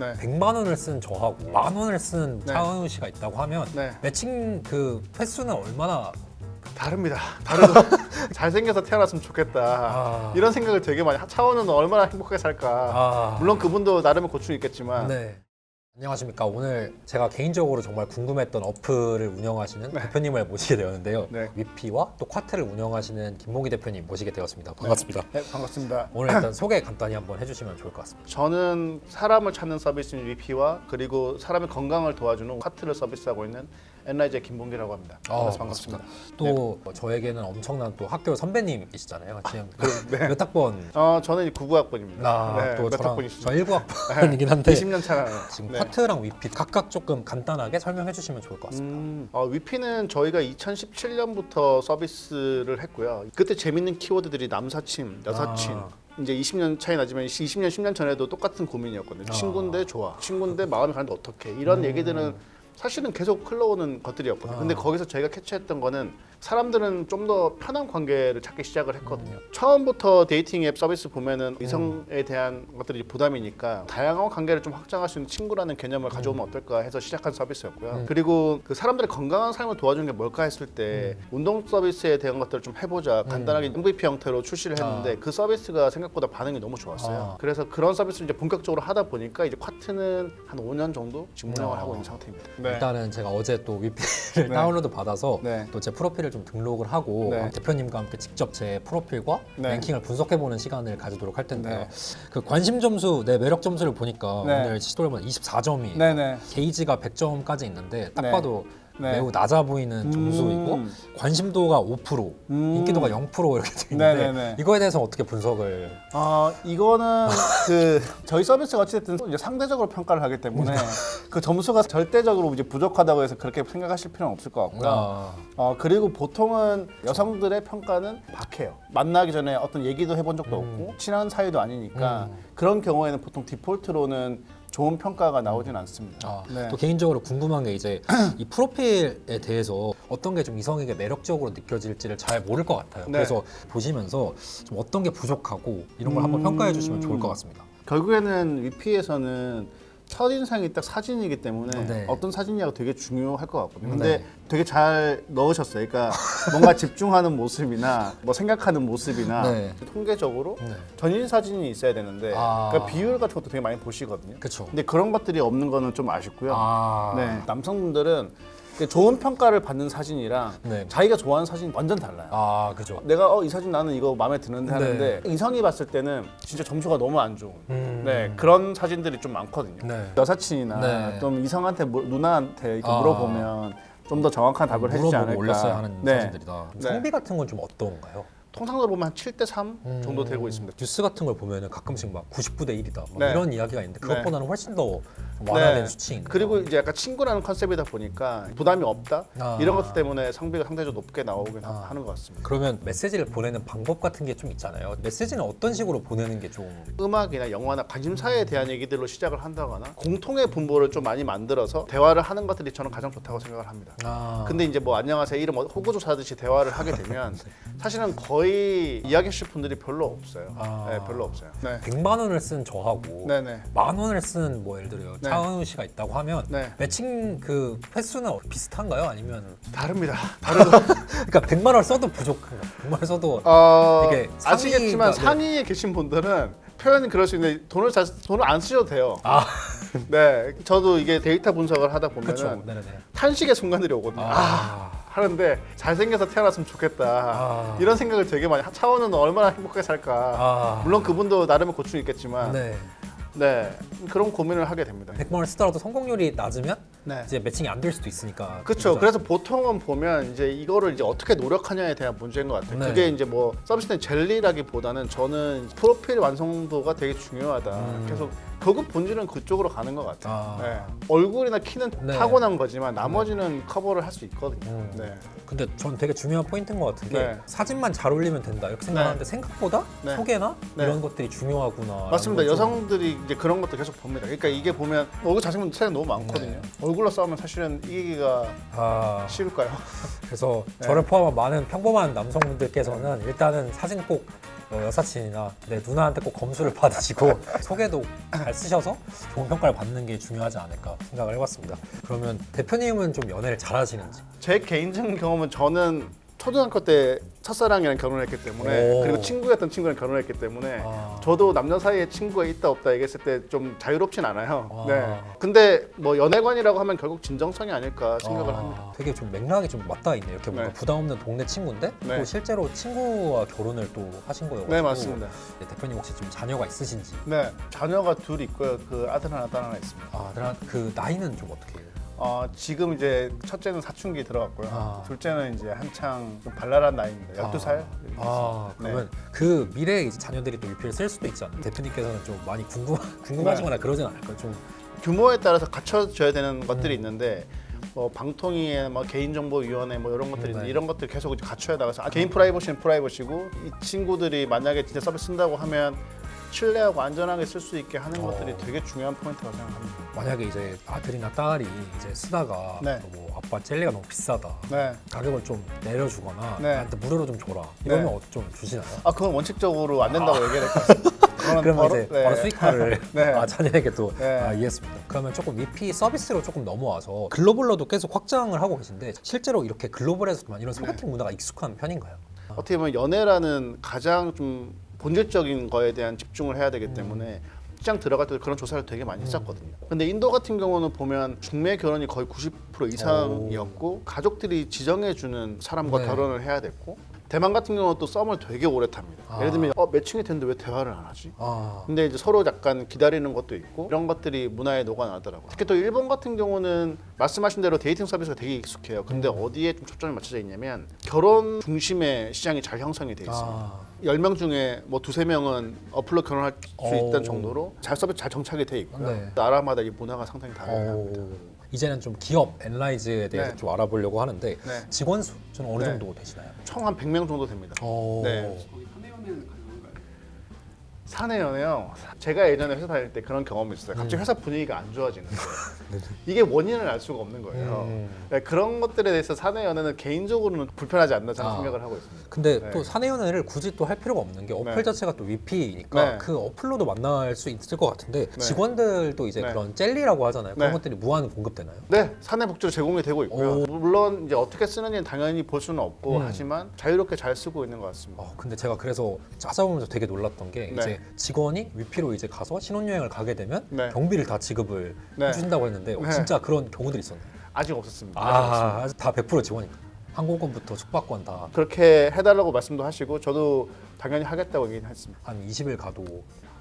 네. 100만 원을 쓴 저하고 만 원을 쓴 네. 차은우 씨가 있다고 하면 네. 매칭 그 횟수는 얼마나 다릅니다. 다르고 잘생겨서 태어났으면 좋겠다. 아. 이런 생각을 되게 많이 하- 차원은 얼마나 행복하게 살까. 아, 물론 그분도 나름의 고충이 있겠지만 네. 안녕하십니까. 오늘 제가 개인적으로 정말 궁금했던 어플을 운영하시는 네. 대표님을 모시게 되었는데요. 네. 위피와 또 쿼트를 운영하시는 김봉기 대표님 모시게 되었습니다. 반갑습니다. 네, 반갑습니다. 오늘 일단 소개 간단히 한번 해주시면 좋을 것 같습니다. 저는 사람을 찾는 서비스인 위피와 그리고 사람의 건강을 도와주는 카트를 서비스하고 있는 엔라이즈의 김봉기라고 합니다. 아, 만나서 반갑습니다. 또 저에게는 엄청난 또 학교 선배님이시잖아요. 지금 몇 학번? 어, 저는 99학번입니다. 나또몇 저랑 학번이시죠? 저 19학번이긴 한데 20년 차라는. 지금 네. 쿼트랑 위피 각각 조금 간단하게 설명해 주시면 좋을 것 같습니다. 음, 어, 위피는 저희가 2017년부터 서비스를 했고요. 그때 재밌는 키워드들이 남사친, 여사친. 아. 이제 20년 차이 나지만 20년, 10년 전에도 똑같은 고민이었거든요. 아. 친구인데 좋아. 친구인데 마음이 가는데 어떻게? 이런 얘기들은 사실은 계속 흘러오는 것들이었거든요. 음. 아. 근데 거기서 저희가 캐치했던 거는 사람들은 좀 더 편한 관계를 찾기 시작을 했거든요. 음. 처음부터 데이팅 앱 서비스 보면은 이성에 대한 것들이 부담이니까 다양한 관계를 좀 확장할 수 있는 친구라는 개념을 가져오면 어떨까 해서 시작한 서비스였고요. 음. 그리고 그 사람들의 건강한 삶을 도와주는 게 뭘까 했을 때 음. 운동 서비스에 대한 것들을 좀 해보자 간단하게 MVP 형태로 출시를 했는데 아. 그 서비스가 생각보다 반응이 너무 좋았어요. 아. 그래서 그런 서비스를 이제 본격적으로 하다 보니까 이제 쿼트는 한 5년 정도 지금 운영을 아. 하고 있는 상태입니다. 일단은 제가 어제 또 위피를 네. 다운로드 받아서 네. 또 제 프로필을 좀 등록을 하고 네. 대표님과 함께 직접 제 프로필과 네. 랭킹을 분석해보는 시간을 가지도록 할 텐데요. 네. 그 관심 점수, 내 매력 점수를 보니까 네. 오늘 시도를 해보면 24점이 네 네. 게이지가 100점까지 있는데 딱 네. 봐도 네. 매우 낮아 보이는 점수이고 음. 관심도가 5%, 음. 인기도가 0% 이렇게 돼 있는데 네네네. 이거에 대해서 어떻게 분석을? 아 이거는 그 저희 서비스가 어찌됐든 이제 상대적으로 평가를 하기 때문에 그 점수가 절대적으로 이제 부족하다고 해서 그렇게 생각하실 필요는 없을 것 같고요. 아, 어 그리고 보통은 여성들의 평가는 박해요. 만나기 전에 어떤 얘기도 해본 적도 음. 없고 친한 사이도 아니니까 그런 경우에는 보통 디폴트로는 좋은 평가가 나오진 않습니다. 아, 네. 또 개인적으로 궁금한 게 이제 이 프로필에 대해서 어떤 게 좀 이성에게 매력적으로 느껴질지를 잘 모를 것 같아요. 네. 그래서 보시면서 좀 어떤 게 부족하고 이런 걸 한번 음. 평가해 주시면 좋을 것 같습니다. 결국에는 위피에서는 첫인상이 딱 사진이기 때문에 네. 어떤 사진이냐가 되게 중요할 것 같거든요. 근데 네. 되게 잘 넣으셨어요. 그러니까 뭔가 집중하는 모습이나 뭐 생각하는 모습이나 네. 통계적으로 네. 전인 사진이 있어야 되는데 아. 그러니까 비율 같은 것도 되게 많이 보시거든요. 그렇죠. 근데 그런 것들이 없는 거는 좀 아쉽고요. 아, 네. 남성분들은 좋은 평가를 받는 사진이랑 네. 자기가 좋아하는 사진이 완전 달라요. 아, 그죠. 내가 어 이 사진 나는 이거 마음에 드는데 네. 하는데 이성이 봤을 때는 진짜 점수가 너무 안 좋은 음. 네 그런 사진들이 좀 많거든요. 네. 여사친이나 네. 좀 이성한테 물- 누나한테 이렇게 아. 물어보면 좀 더 정확한 답을 해주지 물어보고 않을까. 올렸어야 하는 네. 사진들이다. 네. 성비 같은 건 좀 어떤가요? 통상적으로 보면 한 7 대 3 음. 정도 되고 있습니다. 뉴스 같은 걸 보면은 가끔씩 막 99대 1이다 막 네. 이런 이야기가 있는데 네. 그것보다는 훨씬 더 완화된 수치인 그리고 이제 약간 친구라는 컨셉이다 보니까 부담이 없다 아. 이런 것 때문에 성비가 상대적으로 높게 나오긴 하- 아. 하는 것 같습니다. 그러면 메시지를 보내는 방법 같은 게 좀 있잖아요. 메시지는 어떤 식으로 보내는 게 좀 음악이나 영화나 관심사에 대한 얘기들로 시작을 한다거나 공통의 분모를 좀 많이 만들어서 대화를 하는 것들이 저는 가장 좋다고 생각을 합니다. 아, 근데 이제 뭐 안녕하세요 이름 어- 호구조사 하듯이 대화를 하게 되면 사실은 거의 이야기 하실 분들이 별로 없어요. 아. 네, 별로 없어요. 네. 100만 원을 쓴 저하고 네네. 만 원을 쓴 뭐 예를 들어 네. 차은우 씨가 있다고 하면 네. 매칭 그 횟수는 비슷한가요? 아니면 다릅니다. 다르고 그러니까 100만 원을 써도 부족한가? 100만 원을 써도 어, 이게 아시겠지만 상위가- 네. 상위에 계신 분들은 표현이 그럴 수 있는데 돈을 잘 돈을 안 쓰셔도 돼요. 아 네, 저도 이게 데이터 분석을 하다 그렇죠. 네네네. 탄식의 순간들이 오거든요. 아. 아, 하는데 잘생겨서 태어났으면 좋겠다. 아. 이런 생각을 되게 많이 하- 차원은 얼마나 행복하게 살까. 아. 물론 그분도 나름의 고충이 있겠지만 네. 네. 그런 고민을 하게 됩니다. 100만 원을 쓰더라도 성공률이 낮으면 네. 이제 매칭이 안 될 수도 있으니까. 그렇죠. 그래서 보통은 보면 이제 이거를 이제 어떻게 노력하냐에 대한 문제인 것 같아요. 네. 그게 이제 뭐 서비스는 젤리라기보다는 저는 프로필 완성도가 되게 중요하다. 음. 계속 결국 본질은 그쪽으로 가는 것 같아요. 아. 네. 얼굴이나 키는 네. 타고난 거지만 나머지는 커버를 할 수 있거든요. 음. 네. 근데 전 되게 중요한 포인트인 것 같은 게 네. 사진만 잘 올리면 된다 이렇게 생각하는데 생각보다 네. 소개나 네. 이런 것들이 중요하구나. 맞습니다. 여성들이 이제 그런 것도 계속 봅니다. 그러니까 이게 보면 얼굴 잘생긴 차이 너무 많거든요. 네. 얼굴로 싸우면 사실은 이기기가 아, 쉬울까요? 그래서 네. 저를 포함한 많은 평범한 남성분들께서는 일단은 사진 꼭 어, 여사친이나 내 누나한테 꼭 검수를 받으시고 소개도 잘 쓰셔서 좋은 평가를 받는 게 중요하지 않을까 생각을 해봤습니다. 그러면 대표님은 좀 연애를 잘하시는지? 제 개인적인 경험은 저는 초등학교 때 첫사랑이랑 결혼했기 때문에 오. 그리고 친구였던 친구랑 결혼했기 때문에 아. 저도 남녀 사이에 친구가 있다 없다 얘기했을 때 좀 자유롭진 않아요. 아. 네. 근데 뭐 연애관이라고 하면 결국 진정성이 아닐까 생각을 아, 합니다. 되게 좀 맥락이 좀 맞닿아 있네요. 이렇게 뭔가 네. 부담 없는 동네 친구인데 네. 또 실제로 친구와 결혼을 또 하신 거예요. 네 맞습니다. 대표님 혹시 좀 자녀가 있으신지? 네 자녀가 둘 있고요. 그 아들 하나 딸 하나 있습니다. 아, 그럼 그 나이는 좀 어떻게 해요? 어, 지금 이제 첫째는 사춘기 들어갔고요. 아. 둘째는 이제 한창 좀 발랄한 나이입니다. 12살. 아, 네. 그러면 그 미래에 이제 자녀들이 또 유피를 쓸 수도 있지 않나요? 대표님께서는 좀 많이 궁금 궁금하시거나 네. 그러진 않을까요? 좀 규모에 따라서 갖춰져야 되는 것들이 음. 있는데 뭐 방통위에 뭐 개인정보위원회 뭐 이런 것들이 네. 있는데 이런 것들 계속 이제 갖춰야 나가서 아, 개인 프라이버시는 프라이버시고 이 친구들이 만약에 진짜 서비스 쓴다고 하면 신뢰하고 안전하게 쓸 수 있게 하는 어. 것들이 되게 중요한 포인트라고 생각합니다. 만약에 이제 아들이나 딸이 이제 쓰다가 네. 뭐 아빠 젤리가 너무 비싸다. 네. 가격을 좀 내려주거나 네. 나한테 무료로 좀 줘라. 이러면 네. 어, 좀 주시나요? 아 그건 원칙적으로 안 된다고 얘기를 했거든요. 그건 그러면 바로- 이제 네. 바로 수익화를 네. 아, 자녀에게 또 네. 아, 이해했습니다. 그러면 조금 위피 서비스로 조금 넘어와서 글로벌로도 계속 확장을 하고 계신데 실제로 이렇게 글로벌에서만 이런 소개팅 문화가 익숙한 편인가요? 어떻게 보면 연애라는 가장 좀 본질적인 거에 대한 집중을 해야 되기 때문에 시장 들어갈 때도 그런 조사를 되게 많이 했었거든요. 근데 인도 같은 경우는 보면 중매 결혼이 거의 90% 이상이었고 가족들이 지정해 주는 사람과 네. 결혼을 해야 됐고 대만 같은 경우는 또 썸을 되게 오래 탑니다. 아. 예를 들면 어 매칭이 됐는데 왜 대화를 안 하지? 아, 근데 이제 서로 약간 기다리는 것도 있고 이런 것들이 문화에 녹아나더라고요. 특히 또 일본 같은 경우는 말씀하신 대로 데이팅 서비스가 되게 익숙해요. 근데 어디에 좀 초점이 맞춰져 있냐면 결혼 중심의 시장이 잘 형성이 돼 있어요. 아, 10명 중에 뭐 두세 명은 어플로 결혼할 수 오. 있다는 정도로 잘 서비스 잘 정착이 돼 있고요. 네. 나라마다 이 문화가 상당히. 오. 이제는 좀 기업 엔라이즈에 대해서 네. 좀 알아보려고 하는데 네. 직원 수는 어느 네. 정도 되시나요? 총 한 100명 정도 됩니다. 오. 네. 사내 연애요. 제가 예전에 회사 다닐 때 그런 경험이 있어요. 갑자기 음. 회사 분위기가 안 좋아지는 거예요. 이게 원인을 알 수가 없는 거예요. 음. 네, 그런 것들에 대해서 사내 연애는 개인적으로는 불편하지 않나 저는 아. 생각을 하고 있습니다. 근데 네. 또 사내 연애를 굳이 또 할 필요가 없는 게 어플 네. 자체가 또 위피니까 네. 그 어플로도 만날 수 있을 것 같은데 네. 직원들도 이제 네. 그런 젤리라고 하잖아요. 그런 네. 것들이 무한 공급되나요? 네, 사내 복지로 제공이 되고 있고요. 오. 물론 이제 어떻게 쓰는지는 당연히 볼 수는 없고 음. 하지만 자유롭게 잘 쓰고 있는 것 같습니다. 어, 근데 제가 그래서 찾아보면서 되게 놀랐던 게 네. 이제 직원이 위피로 이제 가서 신혼여행을 가게 되면 네. 경비를 다 지급을 네. 해준다고 했는데 어, 네. 진짜 그런 경우들이 있었나요? 아직 없었습니다. 아직 없습니다. 아, 다 100% 지원인가? 항공권부터 숙박권 다한 그렇게 해달라고 말씀도 하시고 저도 당연히 하겠다고 얘기했습니다. 20일 가도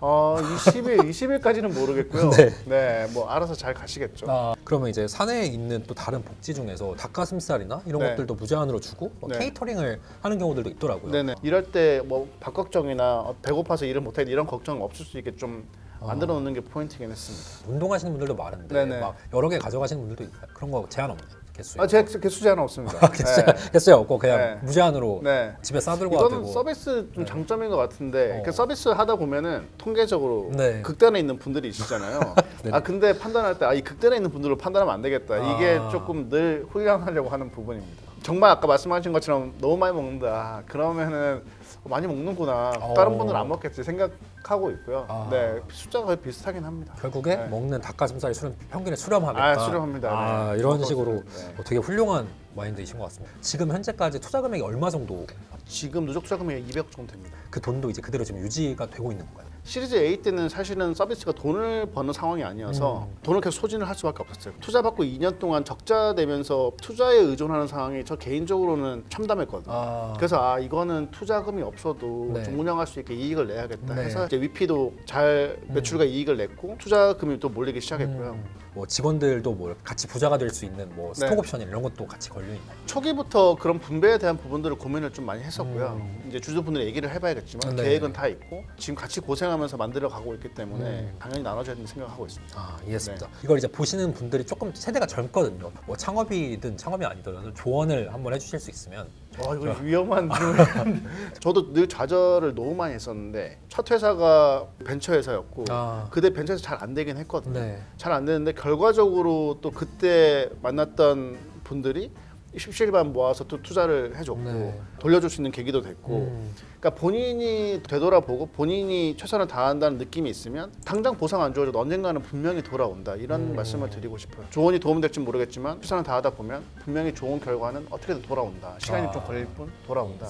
어, 20일, 20일까지는 모르겠고요. 네. 네. 뭐 알아서 잘 가시겠죠. 아, 그러면 이제 사내에 있는 또 다른 복지 중에서 닭가슴살이나 이런 네. 것들도 무제한으로 주고 뭐 네. 케이터링을 하는 경우들도 있더라고요. 네네. 이럴 때 뭐 밥 걱정이나 어, 배고파서 일을 못해 이런 걱정 없을 수 있게 좀 만들어 놓는 게 포인트긴 했습니다. 운동하시는 분들도 많은데 네네. 막 여러 개 가져가시는 분들도 있나요? 그런 거 제한 없나요? 개수. 아, 제 개수 제한 없습니다. 개수 네. 개수야 없고 그냥 네. 무제한으로 네. 집에 싸들고 와도 이거는 되고. 서비스 좀 네. 장점인 것 같은데 어. 그 서비스 하다 보면은 통계적으로 네. 극단에 있는 분들이 있으잖아요. 아 근데 판단할 때 아 이 극단에 있는 분들로 판단하면 안 되겠다. 이게 아. 조금 늘 훈련하려고 하는 부분입니다. 정말 아까 말씀하신 것처럼 너무 많이 먹는다. 아, 그러면은 많이 먹는구나. 어. 다른 분들은 안 먹겠지 생각하고 있고요. 아. 네 숫자가 거의 비슷하긴 합니다. 결국에 네. 먹는 닭가슴살이 수렴, 평균에 수렴하겠다. 아, 수렴합니다. 아, 네. 이런 그거 식으로 네. 어, 되게 훌륭한 마인드이신 것 같습니다. 지금 현재까지 투자 금액이 얼마 정도 지금 누적 자금이 200억 정도 됩니다. 그 돈도 이제 그대로 지금 유지가 되고 있는 건가요? 시리즈 A 때는 사실은 서비스가 돈을 버는 상황이 아니어서 음. 돈을 계속 소진을 할 수밖에 없었어요. 투자 받고 2년 동안 적자 되면서 투자에 의존하는 상황이 저 개인적으로는 참담했거든요. 아, 그래서 아 이거는 투자금이 없어도 네. 좀 운영할 수 있게 이익을 내야겠다 네. 해서 이제 위피도 잘 매출과 이익을 냈고 투자금이 또 몰리기 시작했고요. 음, 뭐 직원들도 뭐 같이 부자가 될 수 있는 뭐 네. 스톡 옵션 이런 것도 같이 걸려 있나요? 초기부터 그런 분배에 대한 부분들을 고민을 좀 많이 했었고요. 음. 이제 주주분들 얘기를 해봐야겠지만 네. 계획은 다 있고 지금 같이 고생하면서 만들어 가고 있기 때문에 음. 당연히 나눠줘야 된다고 생각하고 있습니다. 아 이해했습니다. 네. 이걸 이제 보시는 분들이 조금 세대가 젊거든요. 뭐 창업이든 창업이 아니더라도 조언을 한번 해주실 수 있으면 와 이거 위험한 질문. 저도 늘 좌절을 너무 많이 했었는데 첫 회사가 벤처 회사였고 아. 그때 벤처에서 잘 안 되긴 했거든요. 네. 잘 안 되는데 결과적으로 또 그때 만났던 분들이 십실반 모아서 또 투자를 해줬고 네. 돌려줄 수 있는 계기도 됐고 음. 그러니까 본인이 되돌아보고 본인이 최선을 다한다는 느낌이 있으면 당장 보상 안 줘도 언젠가는 분명히 돌아온다 이런 음. 말씀을 드리고 싶어요. 조언이 도움될지 모르겠지만 최선을 다하다 보면 분명히 좋은 결과는 어떻게든 돌아온다. 시간이 아. 좀 걸릴 뿐 돌아온다.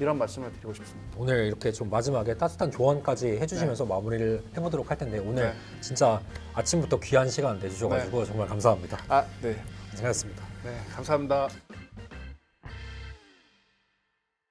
이런 말씀을 드리고 싶습니다. 오늘 이렇게 좀 마지막에 따뜻한 조언까지 해주시면서 마무리를 해보도록 할 텐데 오늘 네. 진짜 아침부터 귀한 시간 내주셔가지고 정말 감사합니다. 아 네, 고생하셨습니다. 네 감사합니다.